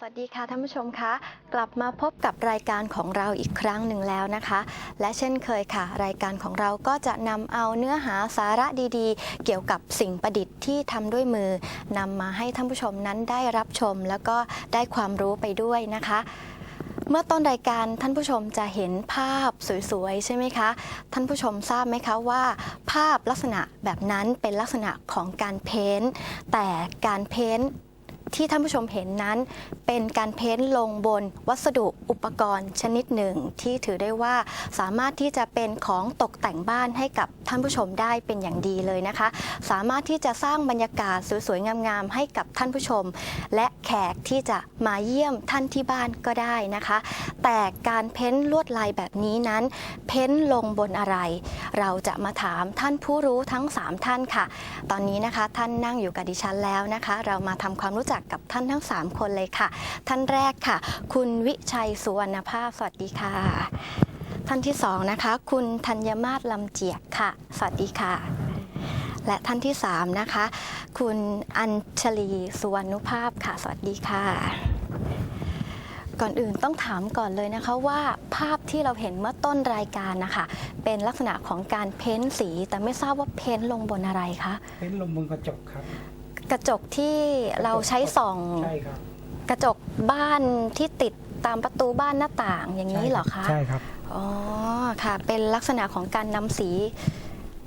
สวัสดีค่ะท่านผู้ชมคะกลับมาพบกับรายการของเราอีกครั้งหนึ่งแล้วนะคะ และเช่นเคยค่ะ รายการของเราก็จะนำเอาเนื้อหาสาระดีๆ เกี่ยวกับสิ่งประดิษฐ์ที่ทำด้วยมือนำมาให้ท่านผู้ชมนั้นได้รับชม แล้วก็ได้ความรู้ไปด้วยนะคะ เมื่อต้นรายการท่านผู้ชมจะเห็นภาพสวยๆใช่ไหมคะ ท่านผู้ชมทราบไหมคะว่า ภาพลักษณะแบบนั้นเป็นลักษณะของการเพ้นแต่การเพ้น ที่ท่านผู้ชมเห็นนั้น เป็นการเพ้นท์ลงบนวัสดุอุปกรณ์ชนิดหนึ่ง ที่ถือได้ว่าสามารถที่จะเป็นของตกแต่งบ้านให้กับท่านผู้ชมได้เป็นอย่างดีเลยนะคะ สามารถที่จะสร้างบรรยากาศสวยๆงามๆให้กับท่านผู้ชม และแขกที่จะมาเยี่ยมท่านที่บ้านก็ได้นะคะ แต่การเพ้นท์ลวดลายแบบนี้นั้น เพ้นท์ลงบนอะไร เราจะมาถามท่านผู้รู้ทั้ง 3 ท่านค่ะ ตอนนี้นะคะท่านนั่งอยู่กับดิฉันแล้วนะคะ เรามาทำความรู้จักกับท่านทั้ง 3 คนเลยค่ะ ท่านแรกค่ะ คุณวิชัยสุวรรณภาพ สวัสดีค่ะ ท่านที่สองนะคะ คุณธัญมาศลำเจียกค่ะ สวัสดีค่ะ และท่านที่สามนะคะ คุณอัญชลีสุวรรณุภาพค่ะ สวัสดีค่ะก่อนอื่นต้องถามก่อนเลยนะคะว่าภาพที่เราเห็นเมื่อต้นรายการนะคะเป็นลักษณะของการเพ้นสีแต่ไม่ทราบว่าเพ้นลงบนอะไรคะเป็นลมบนกระจกครับ กระจกที่เราใช้ส่อง ใช่ครับ กระจกบ้านที่ติดตามประตูบ้านหน้าต่างอย่างนี้เหรอคะใช่ครับอ๋อค่ะ เป็นลักษณะของการนำสี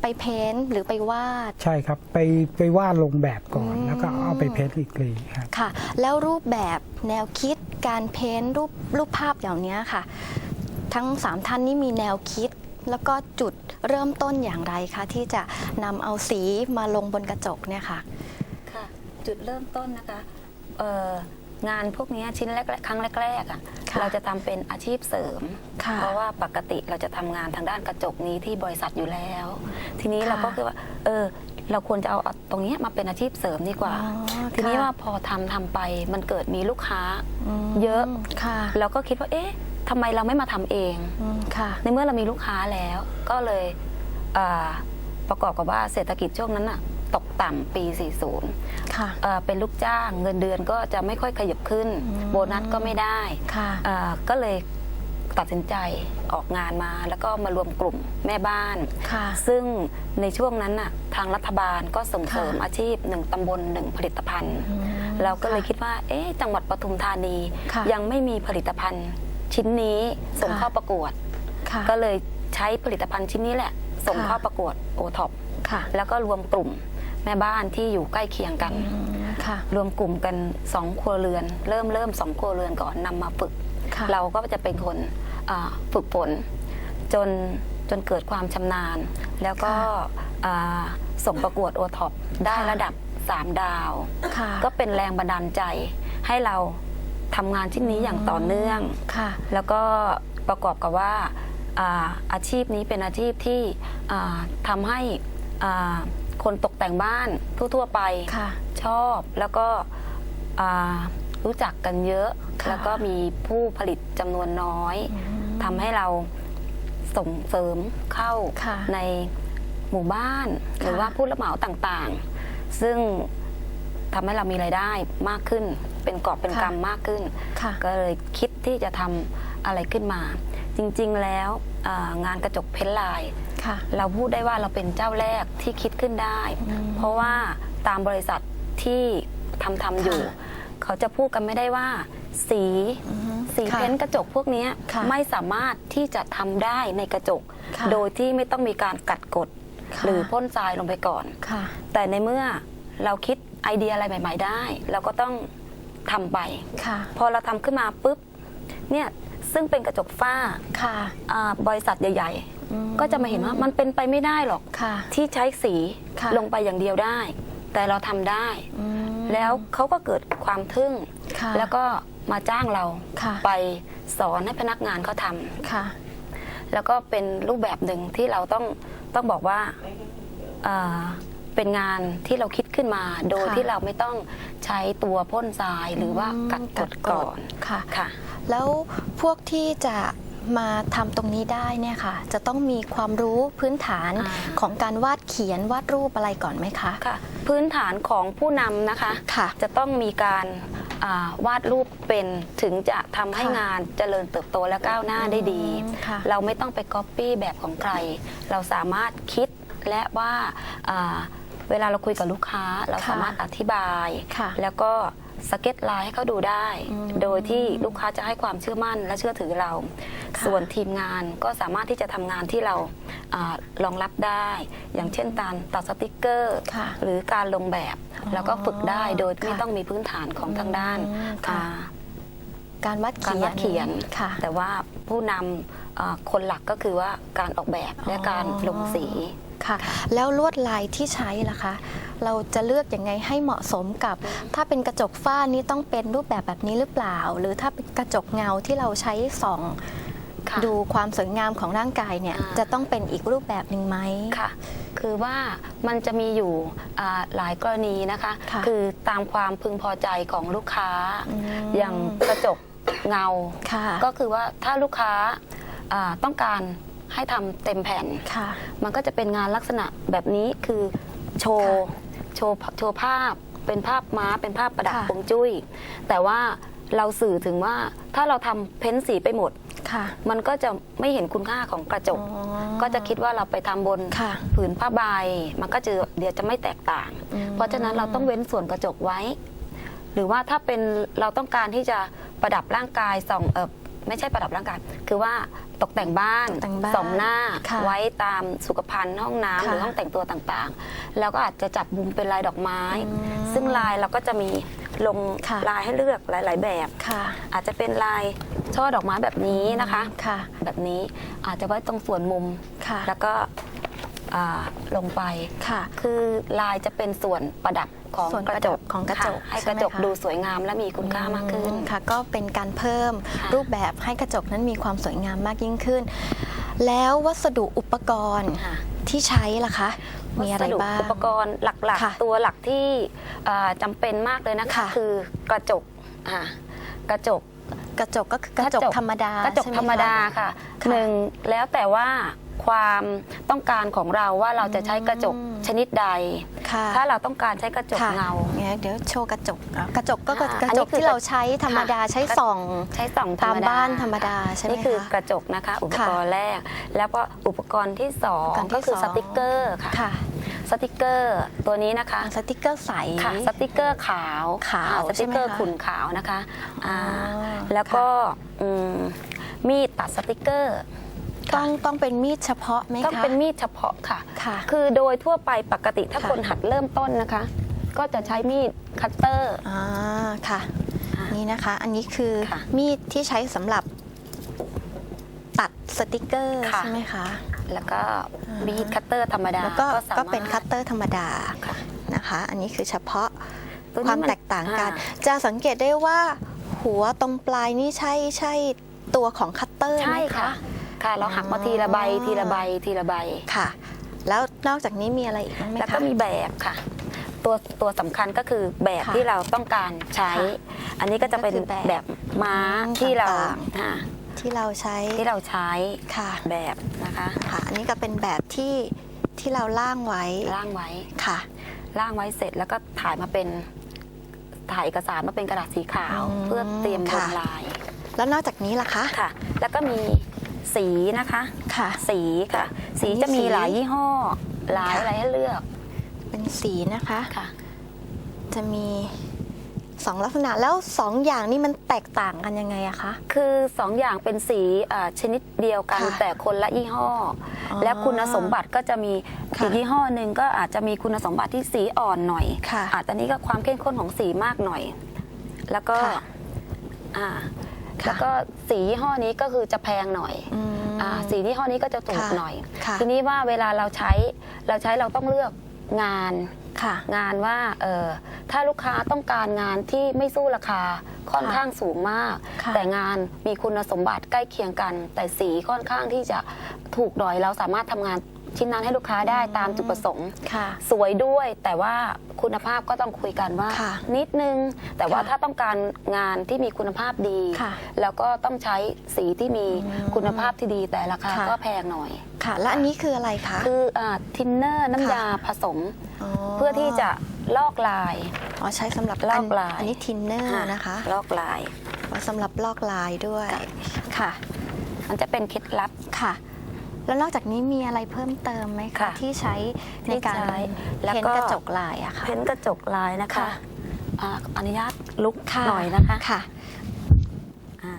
ไปเพ้นท์หรือไปวาด ใช่ครับ ไปไปวาดลงแบบก่อนอืม แล้วก็เอาไปเพ้นท์อีกทีครับค่ะ แล้วรูปแบบแนวคิดการเพ้นท์รูปรูปภาพอย่างเนี้ยค่ะ ทั้งสามท่านนี้มีแนวคิด แล้วก็จุดเริ่มต้นอย่างไรคะที่จะนำเอาสีมาลงบนกระจกเนี่ยค่ะค่ะ จุดเริ่มต้นนะคะเอ่องานพวกนี้ชิ้นแรกๆครั้งแรกๆอะค่ะเราจะทำเป็นอาชีพเสริม ค่ะ เพราะว่าปกติเราจะทำงานทางด้านกระจกนี้ที่บริษัทอยู่แล้ว ทีนี้ค่ะเราก็คือว่า เออ เราควรจะเอาตรงเนี้ยมาเป็นอาชีพเสริมดีกว่า อ๋อทีนี้ค่ะ ว่าพอทำทำไปมันเกิดมีลูกค้า มเยอะ ค่ะเราก็คิดว่า เอ๊ะทำไมเราไม่มาทำเอง อืมค่ะ ในเมื่อเรามีลูกค้าแล้ว ก็เลยอ่าประกอบกับว่าเศรษฐกิจช่วงนั้นอะ ตกต่ำปี 40ค่ะ เอ่อเป็นลูกจ้างเงินเดือนก็จะไม่ค่อยขยับขึ้น อืม โบนัสก็ไม่ได้ค่ะ เอ่อก็เลยตัดสินใจออกงานมา แล้วก็มารวมกลุ่มแม่บ้าน ค่ะ ซึ่งในช่วงนั้นน่ะทางรัฐบาลก็ส่งเสริมค่ะ อาชีพหนึ่งตำบลหนึ่งผลิตภัณฑ์ อืม เราก็เลยะคิดว่า เอ๊ะ จังหวัดปทุมธานี ค่ะยังไม่มีผลิตภัณฑ์ชิ้นนี้ส่งค่ะ เข้าประกวด ค่ะ ก็เลยใช้ผลิตภัณฑ์ชิ้นนี้แหละ ส่งค่ะ เข้าประกวดโอท็อปค่ะ แล้วก็รวมกลุ่ม แม่บ้านที่อยู่ใกล้เคียงกันอืมค่ะ รวมกลุ่มกันสองครัวเรือน เริ่มเริ่มสองครัวเรือนก่อนนำมาฝึก ค่ะ เราก็จะเป็นคนอ่าฝึกฝนจนจนเกิดความชำนาญ แล้วก็อ่าส่งประกวดโอท็อปได้ระดับ 3 ดาว ค่ะก็เป็นแรงบันดาลใจให้เราทำงานชิ้นนี้อย่างต่อเนื่อง ค่ะ แล้วก็ประกอบกับว่าอาอาชีพนี้เป็นอาชีพที่อ่าทำให้อ่า คนตกแต่งบ้านทั่วๆไปค่ะ ชอบแล้วก็อ่ารู้จักกันเยอะ ค่ะ แล้วก็มีผู้ผลิตจำนวนน้อยอืมทำให้เราส่งเสริมเข้าค่ะในหมู่บ้าน หรือค่ะว่าผู้รับเหมาต่างๆ ซึ่งทำให้เรามีรายได้มากขึ้น เป็นกอบเป็นกำมากขึ้น ค่ะก็เลยคิดที่จะทำอะไรขึ้นมา จริงๆแล้วอ่างานกระจกเพ้นท์ลาย ค่ะ เราพูดได้ว่าเราเป็นเจ้าแรกที่คิดขึ้นได้อืมเพราะว่าตามบริษัทที่ทำทำอยู่ค่ะเขาจะพูดกันไม่ได้ว่า สีอืมสีค่ะเพ้นท์กระจกพวกเนี้ยค่ะไม่สามารถที่จะทำได้ในกระจกค่ะโดยที่ไม่ต้องมีการกัดกดค่ะหรือพ่นทรายลงไปก่อนค่ะแต่ในเมื่อเราคิดไอเดียอะไรใหม่ ๆ ได้ เราก็ต้องทำไปค่ะพอเราทำขึ้นมาปุ๊บ เนี่ย ซึ่งเป็นกระจกฝ้าค่ะอ่าบริษัทใหญ่อืมๆ ก็จะมาเห็นว่ามันเป็นไปไม่ได้หรอกค่ะ ที่ใช้สีค่ะลงไปอย่างเดียวได้ แต่เราทำได้อืมแล้วเขาก็เกิดความทึ่งค่ะแล้วก็มาจ้างเราค่ะไปสอนให้พนักงานเขาทำค่ะแล้วก็เป็นรูปแบบหนึ่งที่เราต้องต้องบอกว่าเอ่อเป็นงานที่เราคิดขึ้นมา โดยค่ะที่เราไม่ต้องใช้ตัวพ่นทรายหรือว่ากัดกดก่อนค่ะค่ะแล้วพวกที่จะ มาทำตรงนี้ได้เนี่ยค่ะ จะต้องมีความรู้พื้นฐานอ่า ของการวาดเขียนวาดรูปอะไรก่อนไหมคะ ค่ะ พื้นฐานของผู้นำนะคะ ค่ะ จะต้องมีการอ่าวาดรูปเป็นถึงจะทำให้ค่ะงานเจริญเติบโตและก้าวหน้าได้ดี อืมค่ะเราไม่ต้องไปก๊อปปี้แบบของใคร เราสามารถคิดและว่าอ่าเวลาเราคุยกับลูกค้า เราค่ะสามารถอธิบาย ค่ะแล้วก็ สเก็ตไลน์ให้เขาดูได้อืมโดยที่ลูกค้าจะให้ความเชื่อมั่นและเชื่อถือเราค่ะส่วนทีมงานก็สามารถที่จะทำงานที่เราอารองรับได้ อย่างเช่นการตัดสติกเกอร์ค่ะหรือการลงแบบอ๋อแล้วก็ฝึกได้โดยไม่ค่ะต้องมีพื้นฐานของทางด้านอืมค่ะอ่า การวัดการเขียนวัดเขียน ค่ะ แต่ว่าผู้นำอ่าคนหลักก็คือว่าการออกแบบและการลงสีค่ะ แล้วลวดลายที่ใช้ล่ะคะ เราจะเลือกยังไงให้เหมาะสมกับ ถ้าเป็นกระจกฝ้านี้ต้องเป็นรูปแบบแบบนี้หรือเปล่า หรือถ้าเป็นกระจกเงาที่เราใช้ส่องค่ะดูความสวยงามของร่างกายเนี่ยอ่าจะต้องเป็นอีกรูปแบบหนึ่งไหมค่ะ คือว่ามันจะมีอยู่อ่าหลายกรณีนะคะค่ะอตามความพึงพอใจของลูกค้าอืมอย่างกระจก เงา ค่ะ ก็คือว่าถ้าลูกค้าอ่าต้องการให้ทำเต็มแผ่น ค่ะ มันก็จะเป็นงานลักษณะแบบนี้คือโชว์ โชว์โชว์ภาพ เป็นภาพม้า เป็นภาพประดับค่ะฮวงจุ้ย แต่ว่าเราสื่อถึงว่าถ้าเราทำเพ้นสีไปหมด ค่ะ มันก็จะไม่เห็นคุณค่าของกระจก อ๋อก็จะคิดว่าเราไปทำบนค่ะ ผืนผ้าใบ มันก็จะเดี๋ยวจะไม่แตกต่าง อืมเพราะฉะนั้นเราต้องเว้นส่วนกระจกไว้ หรือว่าถ้าเป็นเราต้องการที่จะประดับร่างกายส่องเออไม่ใช่ประดับร่างกาย คือว่าตกแต่งบ้านตกแต่งบ้านสองหน้าค่ะไว้ตามสุขภัณฑ์ห้องน้ำค่ะหรือห้องแต่งตัวต่างๆ แล้วก็อาจจะจับมุมเป็นลายดอกไม้ อืมซึ่งลายเราก็จะมีลงค่ะ ลายให้เลือกหลาย ๆ แบบ ค่ะอาจจะเป็นลายช่อดอกไม้แบบนี้นะคะ ค่ะแบบนี้อาจจะไว้ตรงส่วนมุม ค่ะแล้วก็อ่าลงไป ค่ะ คือลายจะเป็นส่วนประดับ ของส่วนกประระจดักบของกระจกค่ให้ใช่กไหมระจกคะดูสวยงามและมีคุณค่ามากขึ้นอืค่ะ ก็เป็นการเพิ่มค่ะรูปแบบให้กระจกนั้นมีความสวยงามมากยิ่งขึ้น แล้ววัสดุอุปกรณ์ค่ะที่ใช้ล่ะคะ มีอะไรวัสดุบ้างอุปกรณ์หลักค่ะๆตัวหลักที่อ่าจำเป็นมากเลยนะคะค่ะคือกระจกอ่ากระจกกระจกก็คือกระจกธรรมดากระจกใช่ไหธรรมดาค่ะค่ะหนึ่งแล้วแต่ว่า ความต้องการของเราว่าเราจะใช้กระจกอืมชนิดใด ค่ะถ้าเราต้องการใช้กระจกค่ะเงา เนี่ยเดี๋ยวโชว์กระจกอะกระจกก็อ่ากระอันจนี้กคือที่เราใช้ธรรมดาค่ะ ใช้ส่อง ใช้ส่องธรตารมมดาบ้านธรรมดาใช่ไหมนี่คือคะกระจกนะคะ อุปค่ะกรณ์แรก แล้วก็อุปกรณ์ที่สองอุปกรณ์ที่ก็คือสสองติกเกอร์ค่ะค่ะสติกเกอร์ตัวนี้นะคะ สติกเกอร์ใส ค่ะสติกเกอร์ขาวขาวอ่สติกเกอร์ใช่ไหมคะขุ่นขาวนะคะอ่าอ๋อแล้วก็อืมมีดตัดสติกเกอร์ ต้องต้องเป็นมีดเฉพาะไหมคะต้องเป็นมีดเฉพาะค่ะค่ะ คือโดยทั่วไปปกติถ้าค่ะคนหัดเริ่มต้นนะคะ ก็จะใช้มีดคัตเตอร์อ่าค่ะค่ะนี่นะคะ อันนี้คือค่ะมีดที่ใช้สำหรับตัดสติกเกอร์ค่ะใช่ไหมคะ แล้วก็อ่าฮะมีดคัตเตอร์ธรรมดาแล้วก็สามารถก็เป็นคัตเตอร์ธรรมดาค่ะนะคะ อันนี้คือเฉพาะตัวนี้ความนแตกต่างกันอ่จะสังเกตได้ว่าหัวตรงปลายนี่ใช่ใช่ตัวของคัตเตอร์ไหใช่มค่ะ คะค่ะ เราหักมาทีละใบอ๋อทีละใบทีละใบค่ะ แล้วนอกจากนี้มีอะไรอีกบ้างไหมแล้วคะก็มีแบบค่ะ ตัวตัวสำคัญก็คือแบบค่ะที่เราต้องการใช้ ค่ะอันนี้ก็จะเป็นก็คือแบบแบบม้าอืมที่เราต่าง อ่าที่เราใช้ที่เราใช้ค่ะแบบนะคะค่ะ อันนี้ก็เป็นแบบที่ที่เราล่างไว้ร่างไว้ ค่ะ ร่างไว้เสร็จแล้วก็ถ่ายมาเป็นถ่ายเอกสารมาเป็นกระดาษสีขาว อืมเพื่อเตรียมลค่ะงลายแล้วนอกจากนี้ล่ะคะ ค่ะ แล้วก็มี สีนะคะ ค่ะ สีค่ะ สีอันนี้จะมีสีหลายยี่ห้อ หลายค่ะอะไรให้เลือก เป็นสีนะคะค่ะ จะมีสองลักษณะแล้วสองอย่างนี้มันแตกต่างกันยังไงอะคะ คือสองอย่างเป็นสีอ่าชนิดเดียวกันค่ะแต่คนละยี่ห้อออและคุณสมบัติก็จะมีค่ะอีกยี่ห้อหนึ่งก็อาจจะมีคุณสมบัติที่สีอ่อนหน่อยค่ะอาจจะนี้ก็ความเข้มข้นของสีมากหน่อย แล้วก็ค่ะอ่าค่ะ แล้วก็สียี่ห้อนี้ก็คือจะแพงหน่อยอืมอ่าสียี่ห้อนี้ก็จะถูกค่ะหน่อยค่ะทีนี้ว่าเวลาเราใช้เราใช้เราต้องเลือกงานค่ะงานว่าเออถ้าลูกค้าต้องการงานที่ไม่สู้ราคาค่อนค่ะข้างสูงมากค่ะแต่งานมีคุณสมบัติใกล้เคียงกัน แต่สีค่อนข้างที่จะถูกหน่อยเราสามารถทำงาน ชิ้นนั้นให้ลูกค้าได้ตามจุดประสงค์ ค่ะ สวยด้วยแต่ว่าคุณภาพก็ต้องคุยกันว่า ค่ะนิดนึง แต่ว่าค่ะถ้าต้องการงานที่มีคุณภาพดี ค่ะแล้วก็ต้องใช้สีที่มีอืมคุณภาพที่ดีแต่ราคาค่ะ ก็แพงหน่อย ค่ะ แล้วอันนี้คืออะไรคะ คือทินเนอร์น้ำยาผสม เพื่อที่จะลอกลาย อ๋อใช้สำหรับลอกลาย อันนี้ทินเนอร์นะคะลอกลาย ไว้สำหรับลอกลายด้วย ค่ะค่ะมันจะเป็นเคล็ดลับ ค่ะ แล้วนอกจากนี้มีอะไรเพิ่มเติมไหมคะค่ะที่ใช้ในการที่ใช้แล้วเพ้นก็กระจกลายอะค่ะ เพ้นกระจกลายนะคะค่ะ อ่าอนุญาตลุกค่ะหน่อยนะคะค่ะ อ่า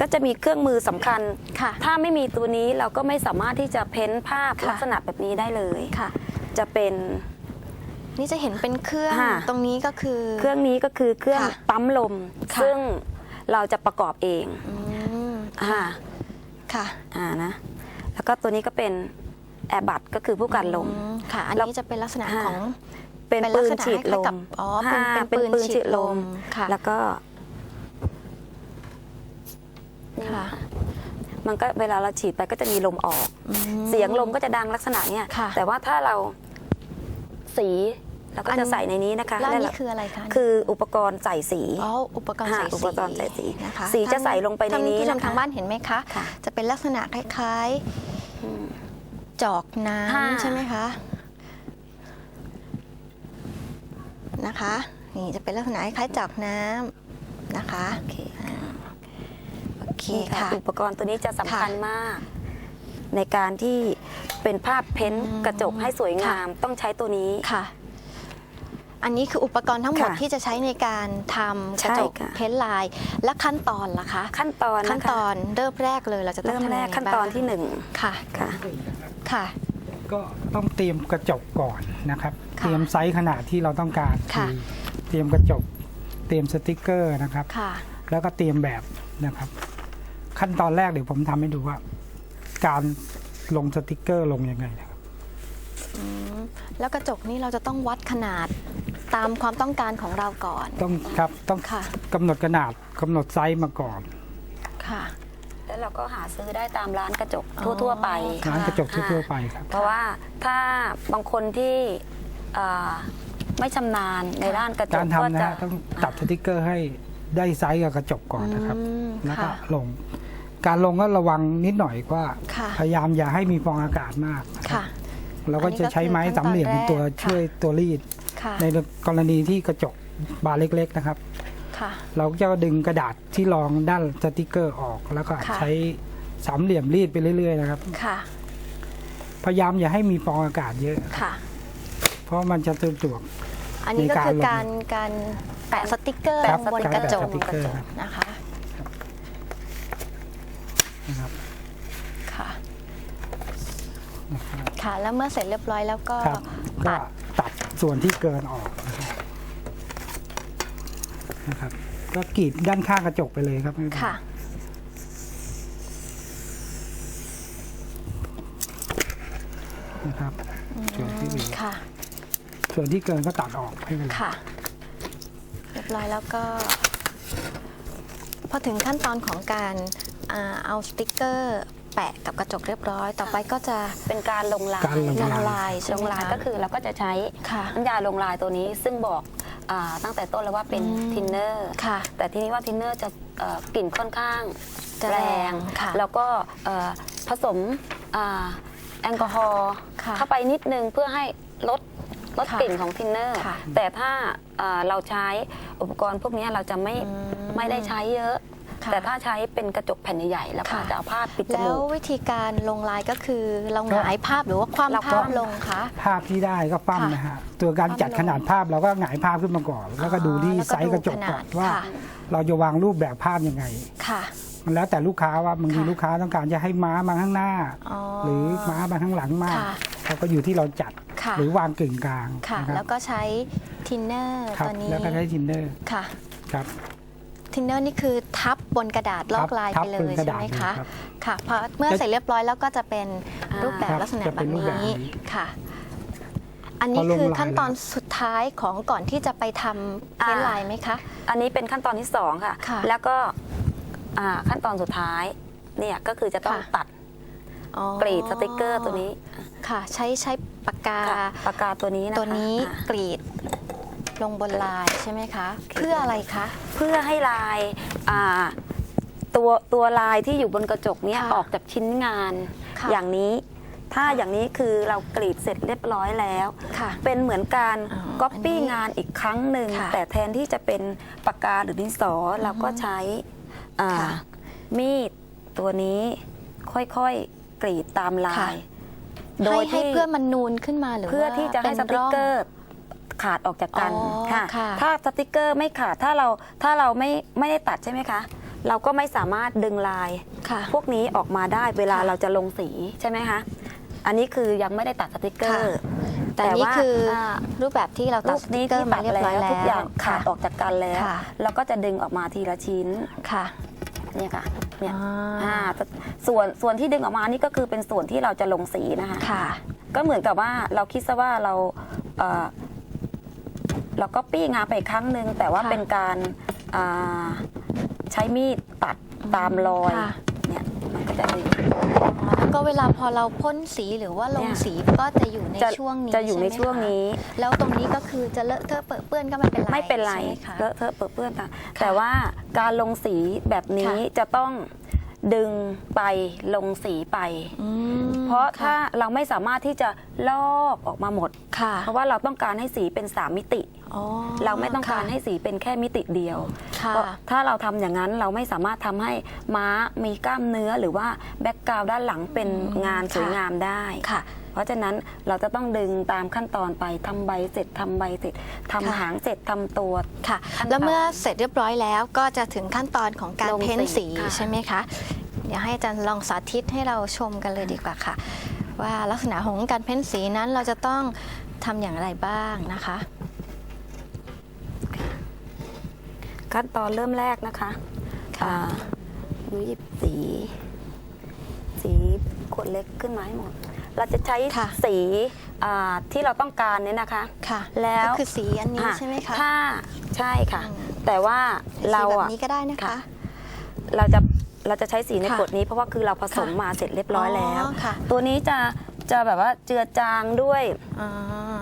ก็จะมีเครื่องมือสำคัญ ค่ะ ถ้าไม่มีตัวนี้เราก็ไม่สามารถที่จะเพ้นภาพค่ะ ลักษณะแบบนี้ได้เลย ค่ะ จะเป็น นี่จะเห็นเป็นเครื่องค่ะ ตรงนี้ก็คือ เครื่องนี้ก็คือเครื่องค่ะปั๊มลม ค่ะ ซึ่งเราจะประกอบเองอืม อ่า ค่ะ อ่านะ แล้วก็ตัวนี้ก็เป็นแอร์บัตก็คือผู้กันลม อืค่ะ อันแล้วนี้จะเป็นลักษณะค่ะของ เป็นเป็นปืลันกษณะฉีดลคล้ายๆกับมอ๋อเป็นอ่าเป็นปืนฉีดลม ค่ะ แล้วก็นี่ค่ะค่ะมันก็เวลาเราฉีดไปก็จะมีลมออก อืม เสียงลมก็จะดังลักษณะเนี้ยค่ะ แต่ว่าถ้าเราสี เราก็อันจะใส่ในนี้นะคะแล้วอันแล้วนี่เราคืออะไรคะคืออุปกรณ์ใส่สีอ๋ออุปกรณ์ค่ะใส่อุปกรณ์ใส่สีนะคะสีจะใส่ลงไปในนี้ท่าผู้ชมนะคะทางบ้านเห็นไหมคะค่ะจะเป็นลักษณะคล้ายอืมๆจอกน้ค่ะำใช่ไหมคะนะคะนี่จะเป็นลักษณะคล้ายๆจอกน้ำนะคะโอเคโอเคนี่ค่ะค่ะอุปกรณ์ตัวนี้จะสำคัญค่ะมาก ในการที่เป็นภาพเพ้นท์อืมกระจกให้สวยงามค่ะต้องใช้ตัวนี้ค่ะ อันนี้คืออุปกรณ์ทั้งหมดค่ะที่จะใช้ในการทำกระจกใช่ค่ะ เพ้นท์ลาย และขั้นตอนล่ะคะขั้นตอนขั้นนะคะตอนเริ่มแรกเลยเราจะต้องเริ่มทำแรยักงไงขั้นบ้างตอนที่หนึ่งค่ะค่ะ ค่ะ ก็ต้องเตรียมกระจกก่อนนะครับ ค่ะเตรียมไซส์ขนาดที่เราต้องการค่ะ อเตรียมกระจก เตรียมสติกเกอร์นะครับ ค่ะ แล้วก็เตรียมแบบนะครับ ขั้นตอนแรกเดี๋ยวผมทำให้ดูว่า การลงสติกเกอร์ลงยังไงนะครับอืมแล้วกระจกนี้เราจะต้องวัดขนาด ตามความต้องการของเราก่อน ต้องครับต้องค่ะ กำหนดขนาดกำหนดไซส์มาก่อนค่ะ แล้วเราก็หาซื้อได้ตามร้านกระจกอ๋อทั่ว ๆ ไป ค่ะ ร้านกระจกทั่วๆไปครับ เพราะว่าถ้าบางคนที่เอ่อไม่ชำนาญในด้านกระจกากรก็ทำนะจะฮะต้องตัดสติกเกอร์ให้ได้ไซส์กับกระจกก่อนนะครับอืมแล้วก็ค่ะลง การลงก็ระวังนิดหน่อยว่า ค่ะ พยายามอย่าให้มีฟองอากาศมากนะครับค่ะเราก็จะใช้ไม้สามเหลี่ยมเป็นตัวอันนี้ก็คือขั้นตอนแรก ช่วยตัวรีด ค่ะ ในกรณีที่กระจกบานเล็กๆนะครับ ค่ะ เราก็จะดึงกระดาษที่รองด้านสติกเกอร์ออก แล้วก็ค่ะ ใช้สามเหลี่ยมรีดไปเรื่อยๆนะครับ ค่ะ พยายามอย่าให้มีฟองอากาศเยอะ ค่ะ เพราะมันจะสะดวก อันนี้ก็ในการคือลงการการแปะสติกเกอร์ครับบนการกระจกแปะสติกเกอร์ครับ นะคะ นะครับ ค่ะนะครับค่ะ แล้วเมื่อเสร็จเรียบร้อยแล้วก็ครับก็ตัดตัด ส่วนที่เกินออกนะครับนะครับ ก็กรีดด้านข้างกระจกไปเลยครับไม่เป็นไรค่ะนะครับส่วนที่เหลือค่ะ ส่วนที่เกินก็ตัดออกไม่เป็นไรค่ะ เรียบร้อยแล้วก็ พอถึงขั้นตอนของการอ่าเอาสติกเกอร์ แปะกับกระจกเรียบร้อย ต่อไปก็จะเป็นการลงลายการลงลงลายลาย ใช่ลไหมงลายคะก็คือเราก็จะใช้ค่ะ น้ำยาลงลายตัวนี้ซึ่งบอกอาตั้งแต่ต้นแล้วว่าเป็นอืม ทินเนอร์ ค่ะ แต่ทีนี้ว่าทินเนอร์จะเอ่อกลิ่นค่อนข้างจะแรแรงงค่ะแล้วก็เอ่อผสมอ่าแอลกอฮอล์ค่ะเข้าไปนิดนึงเพื่อให้ลดลดค่ะกลิ่นของทินเนอร์ ค่ะแต่ถ้าเอ่อเราใช้อุปกรณ์พวกนี้เราจะไม่อืม ไม่ได้ใช้เยอะค่ะ แต่ถ้าใช้เป็นกระจกแผ่นใหญ่ๆแล้วก็ค่ะจะเอาผ้าปิดจแล้มูวกวิธีการลงลายก็คือเราหงายภาพหรือว่าคเราว่ำก็ภาพลงคะ ภาพที่ได้ก็ปั้มค่ะนะฮะตัวการจัดปั้มลงขนาดภาพเราก็หงายภาพขึ้นมาก่อน แล้วก็ดูที่แล้วก็ไซส์กระจกดูขก่นาอดนว่าค่ะเราจะวางรูปแบบภาพยังไงค่ะมันแล้วแต่ลูกค้าว่าบางทีค่ะลูกค้าต้องการจะให้ม้ามาข้างหน้าอ๋อหรือม้ามาข้างหลังมากค่ะเราก็อยู่ที่เราจัดค่ะหรือวางกึ่งกลางค่ะนะคแล้รัวก็ใช้ทินเนอร์ครับตัวนี้แล้วก็ใช้ทินเนอร์ค่ะครับ ทินเนอร์นี่คือทับบนกระดาษลอกลายทัไปบเลบนยกระใช่ดาษไหมเลยคะครับ ค่ะพอเมื่อเสร็จเรียบร้อยแล้วก็จะเป็นอ่ารูรูปแบบครับลักษณะจะแบเป็นบรูปแบบนี้นี้ค่ะ อันนี้พอลงคือลาย ขั้นตอนแล้วสุดท้ายของก่อนที่จะไปทำเพ้นท์อ่าลายไหมคะ อันนี้เป็นขั้นตอนที่สองค่ะ ค่ะแล้วก็อ่าขั้นตอนสุดท้ายเนี่ยก็คือจะต้องค่ะ ตัดอ๋อกรีดสติกเกอร์ตัวนี้ค่ะ ใช้ใช้ปากกาค่ะปากกาตัวนี้นะคะตัวนี้อ่ากรีด ลงบนลายใช่ไหมคะ เพื่ออะไรคะ เพื่อให้ลายอ่าตัวตัวลายที่อยู่บนกระจกเนี่ยค่ะออกจากชิ้นงานค่ะ อย่างนี้ ถ้าอย่างนี้คือเรากรีดเสร็จเรียบร้อยแล้ว ค่ะ เป็นเหมือนการอ๋อก๊อปปี้อันนี้งานอีกครั้งหนึ่งค่ะแต่แทนที่จะเป็นปากกาหรือดินสออเราก็ใช้อ่าค่ะมีดตัวนี้ค่อยๆกรีดตามลาค่ะ ย โดให้ยให้ที่เพื่อมันนูนขึ้นมาหรือเพื่อว่าที่จะให้ป็นสติกเกอร่งร์ ขาดออกจากกันอ๋อค่ะค่ะ ถ้าสติกเกอร์ไม่ขาดถ้าเราถ้าเราไม่ไม่ได้ตัดใช่ไหมคะ เราก็ไม่สามารถดึงลาย ค่ะ พวกนี้ออกมาได้เวลาค่ะเราจะลงสีใช่ไหมคะ อันนี้คือยังไม่ได้ตัดสติกเกอร์แต่นี่ว่าคืออา รูปแบบที่เราตัรูดปสตินี้กเกอที่ร์ตัมาดเรียบแล้ร้อยวแล้วทุกอย่างขาดค่ะออกจากกันแล้ว ค่ะเราก็จะดึงออกมาทีละชิ้นค่ะเนี่ยค่ะเนี่ยอ่าอ่าส่วนส่วนที่ดึงออกมานี่ก็คือเป็นส่วนที่เราจะลงสีนะคะ ค่ะ ก็เหมือนกับว่าเราคิดซะว่าเราเอ่อ เราก็ปี้งานไปอีกครั้งหนึ่งแต่ว่าค่ะเป็นการอ่าใช้มีดตัดตามรอยค่ะ เนี่ยมันก็จะดึงแล้วก็เวลาพอเราพ่นสีหรือว่าลงเนี่ย สีก็จะอยู่ในจะช่วงนี้จะอยู่ในช่ไหมช่วงคะนี้แล้วตรงนี้ก็คือจะเลอะเทอะเปื้อนเปื้อนก็ไม่เป็นไรไม่เป็นไรใช่หมคะ เลอะเทอะเปื้อนเปื้อนค่ะแต่ว่าการลงสีแบบนี้ค่ะจะต้อง ดึงไปลงสีไป อืมเพราะค่ถ้าเราไม่สามารถที่จะลอกออกมาหมด ค่ะเพราะว่าเราต้องการให้สีเป็นสามมิติ อ๋อเราไม่ต้องการค่ะให้สีเป็นแค่มิติเดียว ค่ะเพราะถ้าเราทำอย่างนั้นเราไม่สามารถทำให้ม้ามีกล้ามเนื้อหรือว่าแบ็กกราวด้านหลังเป็นอืมงานสวยค่ะงามได้ ค่ะเพ ราะฉะนั้นเราจะต้องดึงตามขั้นตอนไปทำใบเสร็จทำใบเสร็จทำค่ะหางเสร็จทำตัวค่ะขั้นตอนแล้วเมื่อเสร็จเรียบร้อยแล้วก็จะถึงขั้นตอนของการลงสีเพ้นสีค่ะใช่ไหมคะเดี๋ยวให้อาจารย์ลองสาธิตให้เราชมกันเลยดีกว่าค่ะ ว่าลักษณะของการเพ้นสีนั้นเราจะต้องทำอย่างไรบ้างนะคะ ขั้นตอนเริ่มแรกนะคะค่ะอ่าหนูหยิบสี สีขวดเล็กขึ้นมาให้หมด เราจะใช้ค่ะ สีอ่าที่เราต้องการเนี่ยนะคะ ค่ะแล้ว ก็คือสีอันนี้อะใช่ไหมคะ ถ้าใช่ค่ะ อืม แต่ว่าเราสีแบบอะนี้ก็ได้นะคะค่ะเราจะเราจะใช้สีในค่ะขวดนี้เพราะว่าคือเราผสมค่ะมาเสร็จเรียบร้อยแล้วค่ะ ตัวนี้จะจะแบบว่าเจือจางด้วยอ่า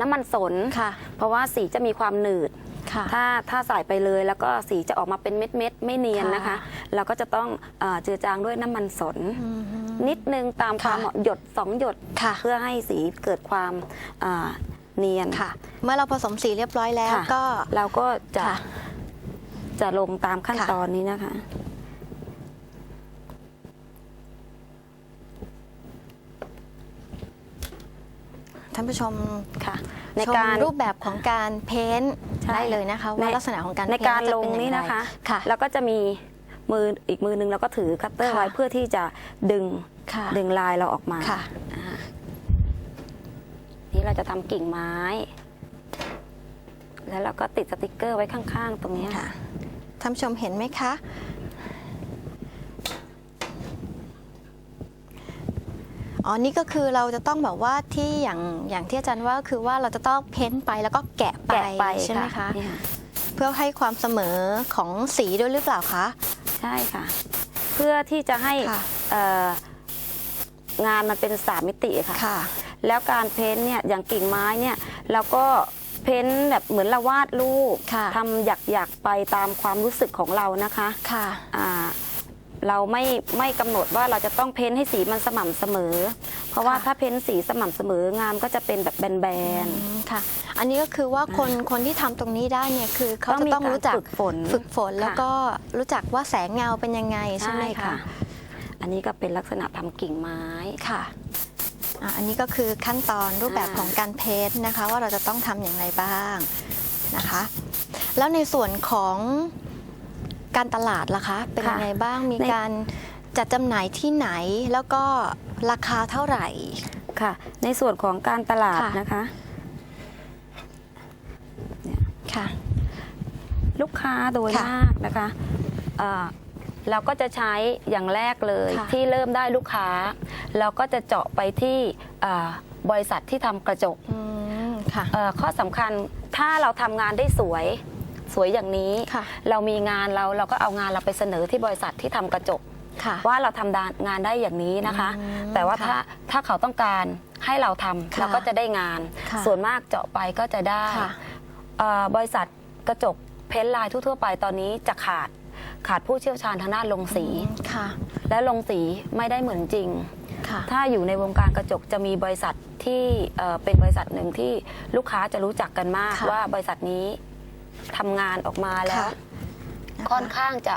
น้ำมันสน ค่ะเพราะว่าสีจะมีความหนืด ค่ะ ถ้าถ้าใส่ไปเลยแล้วก็สีจะออกมาเป็นเม็ดเม็ดๆไม่เนียนนะคะ ค่ะ เราก็จะต้องเออเจือจางด้วยน้ำมันสน อืม นิดนึงตามความค่ะเหมาะหยดสองหยดค่ะ เพื่อให้สีเกิดความอ่าเนียนค่ะ เมื่อเราผสมสีเรียบร้อยแล้วค่ะก็ เราก็จะค่ะจะลงตามขั้นค่ะ ตอนนี้นะคะ ท่านผู้ชมค่ะ ในชมการ รูปแบบของการเพ้นท์ใช่ ได้เลยนะคะ ว่าลักษณะของการในเพ้นท์การจะลงเป็นี้อย่างไรนะคะ ค่ะ แล้วก็จะมี มืออีกมือนึงเราก็ถือคัตเตอร์ค่ะไว้เพื่อที่จะดึงค่ะดึงลายเราออกมาค่ะอ่านี่เราจะทำกิ่งไม้ แล้วเราก็ติดสติกเกอร์ไว้ข้าง ๆ ตรงเนี้ยค่ะท่านผู้ชมเห็นไหมคะ อ๋อ นี่ก็คือเราจะต้องแบบว่าที่อย่างอย่างที่อาจารย์ว่าก็คือว่าเราจะต้องเพ้นท์ไปแล้วก็แกะไปแกะไปใช่ไหมคะเนี่ยเพื่อให้ความเสมอของสีด้วยหรือเปล่าคะ ใช่ค่ะ เพื่อที่จะให้ค่ะ เอ่องานมันเป็นสามมิติค่ะ ค่ะ แล้วการเพ้นท์เนี่ยอย่างกิ่งไม้เนี่ยเราก็เพ้นท์แบบเหมือนเราวาดรูปค่ะ ทำหยักๆไปตามความรู้สึกของเรานะคะค่ะ อ่า เราไม่ไม่กำหนดว่าเราจะต้องเพ้นท์ให้สีมันสม่ำเสมอ เพราะว่าค่ะ ถ้าเพ้นท์สีสม่ำเสมองานก็จะเป็นแบบแบนอืมค่ะ อันนี้ก็คือว่าคนคนที่ทำตรงนี้ได้เนี่ยคือๆเขาจะต้องรู้จักฝึกฝน ฝึกฝนแล้วค่ะก็รู้จักว่าแสงเงาเป็นยังไงใช่ไหมคะ อันนี้ก็เป็นลักษณะทำกิ่งไม้ ค่ะอะ อันนี้ก็คือขั้นตอนรูปแบบอ่า ของการเพ้นท์นะคะ ว่าเราจะต้องทำอย่างไรบ้างนะคะ แล้วในส่วนของ การตลาดล่ะคะ เป็นยังไงบ้างมีการจัดจำหน่ายที่ไหนแล้วก็ราคาเท่าไหร่ค่ะ ในส่วนของการตลาดค่ะนะคะค่ะ ลูกค้าโดยค่ะมากนะคะเอ่อเราก็จะใช้อย่างแรกเลยค่ะที่เริ่มได้ลูกค้า เราก็จะเจาะไปที่อ่าบริษัทที่ทำกระจกอืมค่ะเอ่อข้อสำคัญถ้าเราทำงานได้สวย สวยอย่างนี้ค่ะเรามีงานเราเราก็เอางานเราไปเสนอที่บริษัทที่ทำกระจกค่ะว่าเราทำงานได้อย่างนี้นะคะอืมแต่ว่าค่ะถ้าถ้าเขาต้องการให้เราทำค่ะเราก็จะได้งานค่ะส่วนมากเจาะไปก็จะได้ค่ะเอ่อบริษัทกระจกเพ้นท์ลายทั่วๆไปตอนนี้จะขาดขาดผู้เชี่ยวชาญทางด้านลงสีค่ะ และลงสีไม่ได้เหมือนจริงค่ะค่ะถ้าอยู่ในวงการกระจกจะมีบริษัทที่เอ่อเป็นบริษัทหนึ่งที่ลูกค้าจะรู้จักกันมากค่ะว่าบริษัทนี้ ทำงานออกมาแล้ว ค่ะค่อนข้างจะ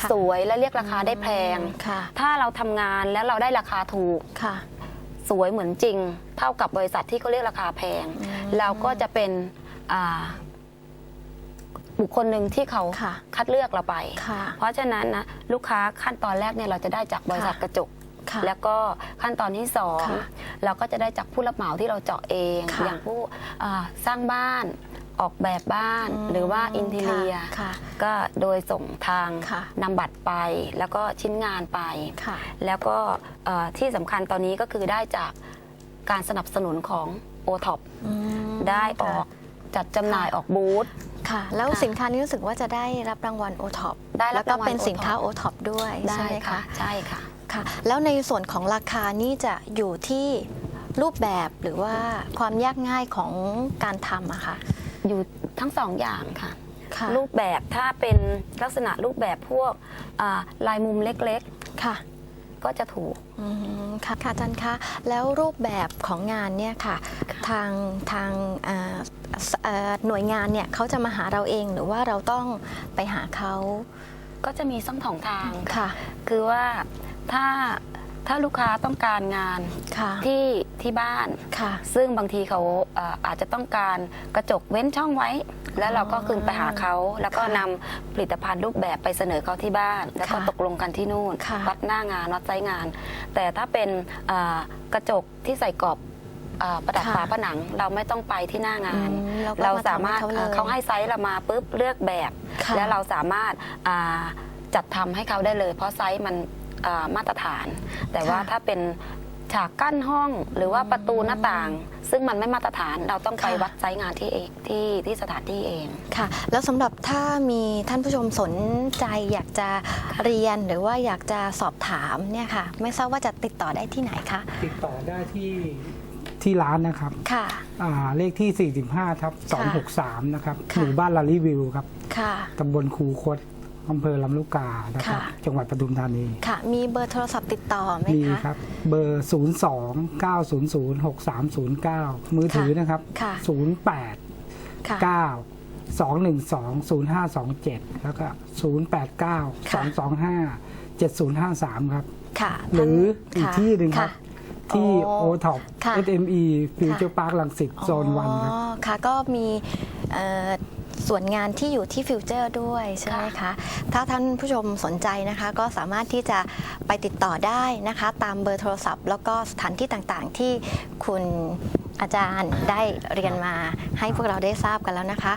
ค่ะ สวยและเรียกราคาได้แพง ค่ะ ถ้าเราทำงานแล้วเราได้ราคาถูก ค่ะ สวยเหมือนจริง เท่ากับบริษัทที่เขาเรียกราคาแพง อืม เราก็จะเป็นอ่าบุคคลหนึ่งที่เขาค่ะ คัดเลือกเราไป ค่ะ เพราะฉะนั้นนะลูกค้าขั้นตอนแรกเนี่ยเราจะได้จากบริษัทค่ะกระจก ค่ะ แล้วก็ขั้นตอนที่สองค่ะเราก็จะได้จากผู้รับเหมาที่เราเจาะเอง ค่ะอย่างผู้อ่าสร้างบ้าน ออกแบบบ้านอืมหรือว่าอินเทเรียค่ะก็โดยส่งทางค่ะนำบัตรไปแล้วก็ชิ้นงานไปค่ะแล้วก็เอ่อที่สำคัญตอนนี้ก็คือได้จากการสนับสนุนของ o t o p อืมได้ออกจัดจำหน่ายออกบูธค่ะ แล้วค่ะสินค้านี้รู้สึกว่าจะได้รับรางวัลโอท็อปได้รัแล้บวก็รางวัลเป็นสินค้า OTOP โอท็อปด้วยได้ใช่ไหมค่ะคะใช่ค่ะค่ะ แล้วในส่วนของราคานี่จะอยู่ที่รูปแบบหรือว่าความยากง่ายของการทำอะค่ะ อยู่ทั้งสองอย่างค่ะ ค่ะรูปแบบถ้าเป็นลักษณะรูปแบบพวกอ่าลายมุมเล็กค่ะๆ ก็จะถูก อืมค่ะค่ะอาจารย์คะแล้วรูปแบบของงานเนี่ยค่ะ ทางทางอ่าสเอ่อหน่วยงานเนี่ยเขาจะมาหาเราเองหรือว่าเราต้องไปหาเขาก็จะมีสองสองทางค่ะ ค่ะ คือว่าถ้า ถ้าลูกค้าต้องการงานค่ะที่ที่บ้านค่ะ ซึ่งบางทีเขาเอ่ออาจจะต้องการกระจกเว้นช่องไว้ แล้วเราก็คืนไปหาเขา แล้วก็ค่ะนำผลิตภัณฑ์รูปแบบไปเสนอเขาที่บ้าน แล้วก็ค่ะตกลงกันที่นู่นค่ะ วัดหน้างานวัดไซส์งาน แต่ถ้าเป็นอ่ากระจกที่ใส่กรอบอ่าประดับค่ะฝาผนังเราไม่ต้องไปที่หน้างาน อืมเราก็เรามาสามารถทำให้เขาเลย เอ่อเขาให้ไซส์เรามาปุ๊บเลือกแบบ ค่ะ แล้วเราสามารถอ่าจัดทำให้เขาได้เลย เพราะไซส์มัน อ่ามาตรฐาน แต่ว่าค่ะ ถ้าเป็นฉากกั้นห้องหรือว่าประตูหน้าต่าง ซึ่งมันไม่มาตรฐานเราต้องไปค่ะวัดไซส์งานที่เองที่ที่สถานที่เอง ค่ะ แล้วสำหรับถ้ามีท่านผู้ชมสนใจอยากจะเรียนหรือว่าอยากจะสอบถามเนี่ยค่ะ ไม่ทราบว่าจะติดต่อได้ที่ไหนคะติดต่อได้ที่ที่ร้านนะครับค่ะ อ่าเลขที่ 45ทับ263 นะครับ ค่ะ หมู่บ้านลารีวิวครับค่ะ ตำบลคูคต อำเภอลำลูกกานะครับค่ะ จังหวัดปทุมธานี ค่ะ มีเบอร์โทรศัพท์ติดต่อไหมมีคะ ครับ เบอร์ 0 2 9 0 0 6 3 0 9 มือถือนะครับ ค่ะ 08 ค่ะ 9 2 1 2 0 5 2 7 แล้วก็ 0 8 9 2 2 5 7 0 5 3 ครับ ค่ะหรืออีกค่ะที่หนึ่งครับะ ที่โอ้โอท็อป ค่ะ SME Future Park ลังสิตโซนวันครับ อ๋อค่ะก็มีเอ่อ ส่วนงานที่อยู่ที่ฟิวเจอร์ด้วยใช่ไหมคะ ถ้าท่านผู้ชมสนใจนะคะ ก็สามารถที่จะไปติดต่อได้นะคะ ตามเบอร์โทรศัพท์ แล้วก็สถานที่ต่างๆที่คุณอาจารย์ได้เรียนมาให้พวกเราได้ทราบกันแล้วนะคะ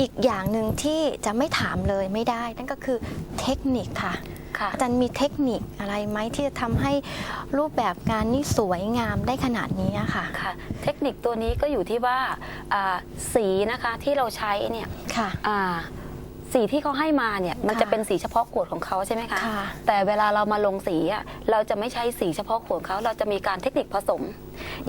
อีกอย่างหนึ่งที่จะไม่ถามเลยไม่ได้ นั่นก็คือเทคนิคค่ะ ค่ะ อาจารย์มีเทคนิคอะไรไหมที่จะทำให้รูปแบบงานนี่สวยงามได้ขนาดนี้อะค่ะ ค่ะ เทคนิคตัวนี้ก็อยู่ที่ว่าอ่าสีนะคะที่เราใช้เนี่ยค่ะ อ่า สีที่เขาให้มาเนี่ยมันค่ะจะเป็นสีเฉพาะขวดของเขาใช่ไหมคะค่ะแต่เวลาเรามาลงสีอะเราจะไม่ใช้สีเฉพาะขวดเขาเราจะมีการเทคนิคผสม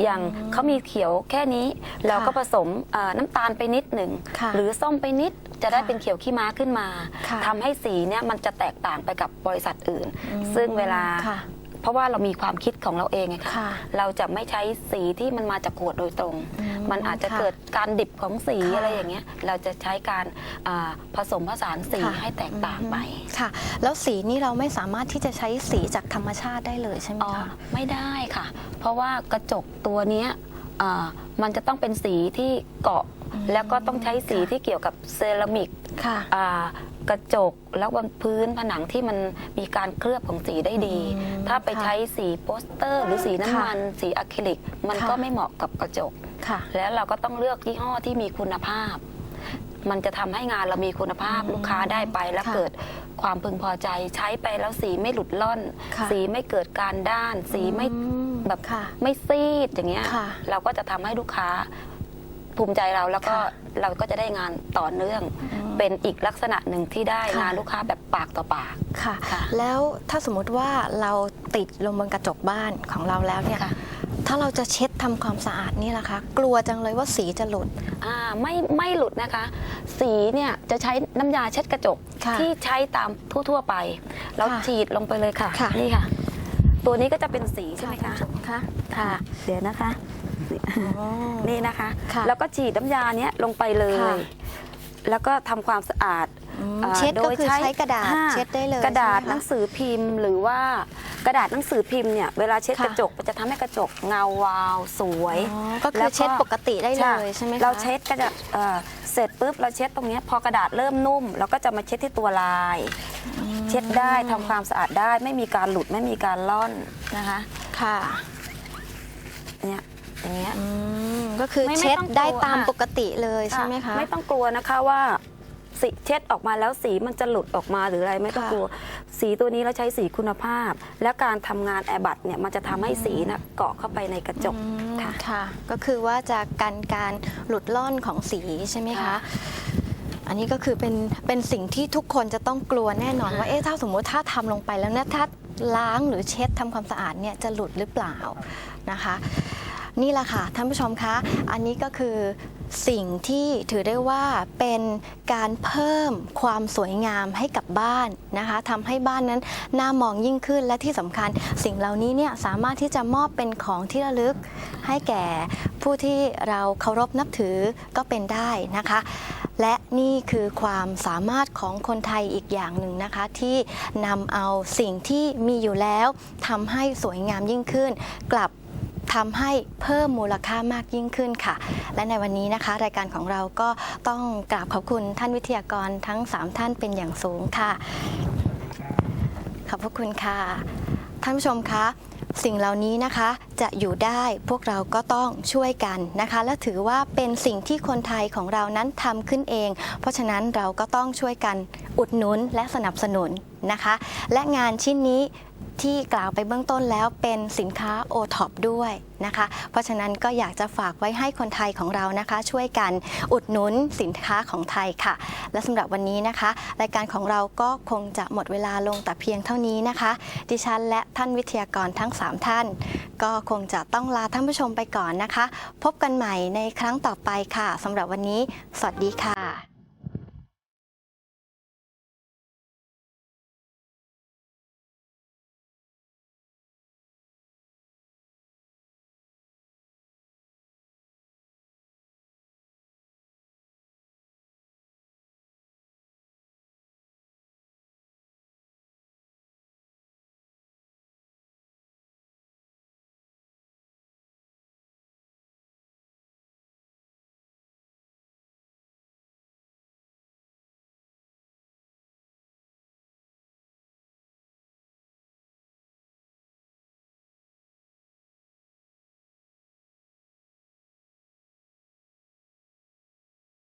อย่างเขามีเขียวแค่นี้ เราก็ผสมอ่าน้ำตาลไปนิดหนึ่งค่ะหรือส้มไปนิดจะได้ค่ะเป็นเขียวขี้ม้าขึ้นมาค่ะทำให้สีเนี่ยมันจะแตกต่างไปกับบริษัทอื่นอืมซึ่งเวลาค่ะ เพราะว่าเรามีความคิดของเราเองไงคะค่ะ เราจะไม่ใช้สีที่มันมาจากขวดโดยตรง อืมมันอาจจะค่ะเกิดการดิบของสีค่ะอะไรอย่างเงี้ย เราจะใช้การอ่าผสมผสานสีค่ะ ให้แตกต่างไป ค่ะ แล้วสีนี่เราไม่สามารถที่จะใช้สีจากธรรมชาติได้เลยใช่ไหมอ๋อ คะ ไม่ได้ค่ะ เพราะว่ากระจกตัวเนี้ยอ่ามันจะต้องเป็นสีที่เกาะ อืมแล้วก็ต้องใช้สีค่ะ ที่เกี่ยวกับเซรามิกค่ะ อ่า กระจกแล้วบนพื้นผนังที่มันมีการเคลือบของสีได้ดี อืมถ้าไปค่ะใช้สีโปสเตอร์ หรือสีน้ำมันสีอะคริลิก มันค่ะ ก็ไม่เหมาะกับกระจก ค่ะ แล้วเราก็ต้องเลือกยี่ห้อที่มีคุณภาพ มันจะทำให้งานเรามีคุณภาพอืมลูกค้าได้ไปแล้วค่ะเกิดความพึงพอใจใช้ไปแล้วสีไม่หลุดล่อน ค่ะ สีไม่เกิดการด้าน สีไม่อืมแบบค่ะ ไม่ซีดอย่างเงี้ยค่ะเราก็จะทำให้ลูกค้าภูมิใจเราแล้วก็ค่ะ เราก็จะได้งานต่อเนื่อง อืม เป็นอีกลักษณะหนึ่งที่ได้ค่ะงานลูกค้าแบบปากต่อปาก ค่ะ ค่ะแล้วถ้าสมมุติว่าเราติดลงบนกระจกบ้านของเราแล้วเนี่ยค่ะ ถ้าเราจะเช็ดทำความสะอาดนี่ล่ะคะ กลัวจังเลยว่าสีจะหลุด อ่าไม่ไม่หลุดนะคะ สีเนี่ยจะใช้น้ำยาเช็ดกระจกค่ะที่ใช้ตามทั่วๆไป เราค่ะฉีดลงไปเลยค่ะ ค่ะ นี่ค่ะ ตัวนี้ก็จะเป็นสีใช่ไหมคะค่ะค่ะ เดี๋ยวนะคะอ๋อนี่นะคะ ค่ะแล้วก็ฉีดน้ำยาเนี้ยลงไปเลย ค่ะ แล้วก็ทำความสะอาดอืมอ่าเช็ดก็คือโใช้กระดาษอ่เช็ดได้เลยกระดาษใช่ไหมคะหนังสือพิมพ์ หรือว่ากระดาษหนังสือพิมพ์เนี่ยเวลาเช็ดค่ะ กระจกมันจะทำให้กระจกเงาวาวสวย อ๋อก็คืแล้อวก็ เช็ดปกติได้เลยใช่ไหมคะ เราเช็ดกระดาษเอ่อเสร็จปุ๊บเราเช็ดตรงเนี้ยพอกระดาษเริ่มนุ่มเราก็จะมาเช็ดที่ตัวลาย เช็ดได้ทำความสะอาดได้ไม่มีการหลุดไม่มีการล่อนนะคะค่ะเนี่ยอย่างเงี้ยอืม ก็คือไม่ไม่เช็ดต้องกลัวได้ตามค่ะ ปกติเลยใช่ไหมคะ ไม่ต้องกลัวนะคะว่าสีเช็ดออกมาแล้วสีมันจะหลุดออกมาหรืออะไรไม่ต้องค่ะ กลัว สีตัวนี้เราใช้สีคุณภาพ และการทำงานแอร์บัตเนี่ยมันจะทำให้สีนะเกาะเข้าไปในกระจกอืมค่ะ ค่ะ ก็คือว่าจะกันการหลุดล่อนของสีใช่ไหมคะ ค่ะ อันนี้ก็คือเป็นเป็นสิ่งที่ทุกคนจะต้องกลัวแน่นอนว่าเอ๊ะถ้าสมมุติถ้าทำลงไปแล้วเนี่ยถ้าล้างหรือเช็ดทำความสะอาดเนี่ยจะหลุดหรือเปล่านะคะ นี่แหละค่ะท่านผู้ชมคะอันนี้ก็คือสิ่งที่ถือได้ว่าเป็นการเพิ่มความสวยงามให้กับบ้านนะคะทำให้บ้านนั้นน่ามองยิ่งขึ้นและที่สำคัญ สิ่งเหล่านี้เนี่ยสามารถที่จะมอบเป็นของที่ระลึกให้แก่ผู้ที่เราเคารพนับถือก็เป็นได้นะคะ และนี่คือความสามารถของคนไทยอีกอย่างหนึ่งนะคะ ที่นำเอาสิ่งที่มีอยู่แล้วทำให้สวยงามยิ่งขึ้น กลับ ทำให้เพิ่มมูลค่ามากยิ่งขึ้นค่ะ และในวันนี้นะคะ รายการของเราก็ต้องกราบขอบคุณท่านวิทยากรทั้ง 3 ท่านเป็นอย่างสูงค่ะ ขอบพระคุณค่ะ ท่านผู้ชมคะสิ่งเหล่านี้นะคะจะอยู่ได้พวกเราก็ต้องช่วยกันนะคะ และถือว่าเป็นสิ่งที่คนไทยของเรานั้นทำขึ้นเอง เพราะฉะนั้นเราก็ต้องช่วยกันอุดหนุนและสนับสนุนนะคะ และงานชิ้นนี้ ที่กล่าวไปเบื้องต้นแล้วเป็นสินค้าโอท็อปด้วยนะคะ เพราะฉะนั้นก็อยากจะฝากไว้ให้คนไทยของเรานะคะ ช่วยกันอุดหนุนสินค้าของไทยค่ะ และสำหรับวันนี้นะคะ รายการของเราก็คงจะหมดเวลาลงแต่เพียงเท่านี้นะคะ ดิฉันและท่านวิทยากรทั้ง 3 ท่าน ก็คงจะต้องลาท่านผู้ชมไปก่อนนะคะ พบกันใหม่ในครั้งต่อไปค่ะสำหรับวันนี้ สวัสดีค่ะ